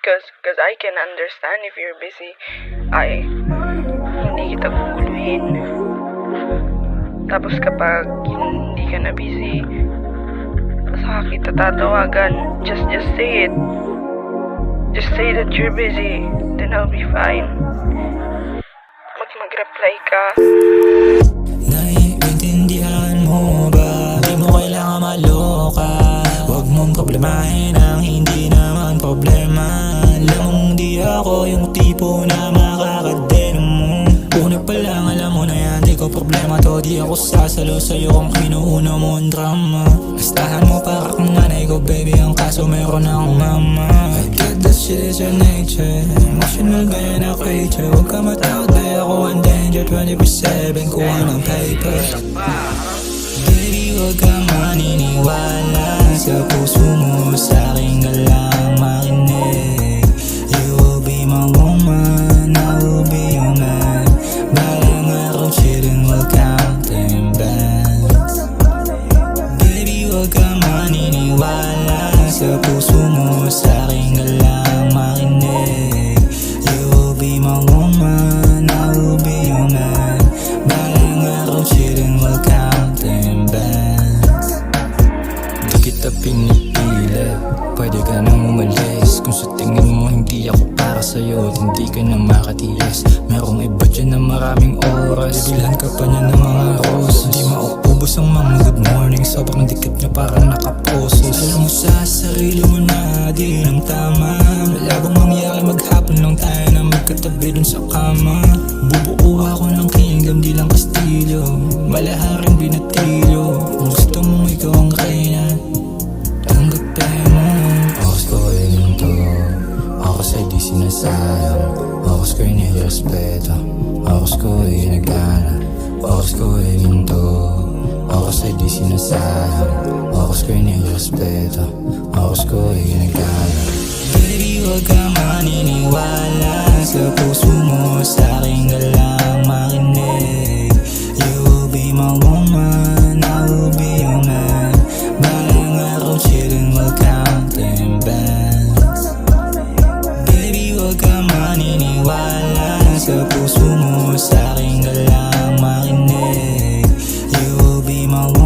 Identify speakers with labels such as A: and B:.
A: Cause, cause I can understand if you're busy. Ay, hindi kita guguluhin. Tapos kapag hindi ka na busy, saka kita tatawagan. Just, just say it. Just say that you're busy. Then I'll be fine. Mag, mag-reply ka.
B: Naiintindihan mo ba? Di mo kailangan maloka Huwag mong problemahin ang hindi naman problema ako yung tipo na makakadeno mo. Una pa lang alam mo na yan Di ko problema to. Di ako sasalo sa'yo kung inuuna mo ang drama. Bastahan mo para kung nanay ko baby Ang kaso meron akong mama. I get that shit is your nature. Emotional ba yan ako creature. Huwag ka matakot dahil ako ang danger 24-7 kuha ng paper. Baby, huwag kang maniniwala my woman, I will be your man Balang araw, chillin' will count them back Di kita pinipilit Pwede ka nang umalis. Kung sa tingin mo hindi ako para sa'yo Hindi ka na makatiis. Merong iba dyan na maraming oras. Bibilhan ka pa niya ng mga roses. Di mauubos ang mga good morning. Sobrang dikit niya parang nakaposos Alam mo sa sarili mo na di nang tama. Malabang mangyari maghapon lang tayo na magkatabi dun sa kama. Bubuo ako ng kingdom di lang kastilyo. Malaharing binatilyo. Kung gusto mong ikaw ang reyna. Tanggapin mo Oras ko ay linto Oras ay di sinasayang. Oras ko ay nirespeto. Oras ko ay nagana. Oras ko ay linto Oras ay di sinasayang. Oras ko ay nirespeto. Oras ko ay nagana. Baby, huwag ka maniniwala my woman, I be your man. Buying little children will count them bands. Baby, huwag ka sa puso mo, sa aking ka marinig. You will be my woman.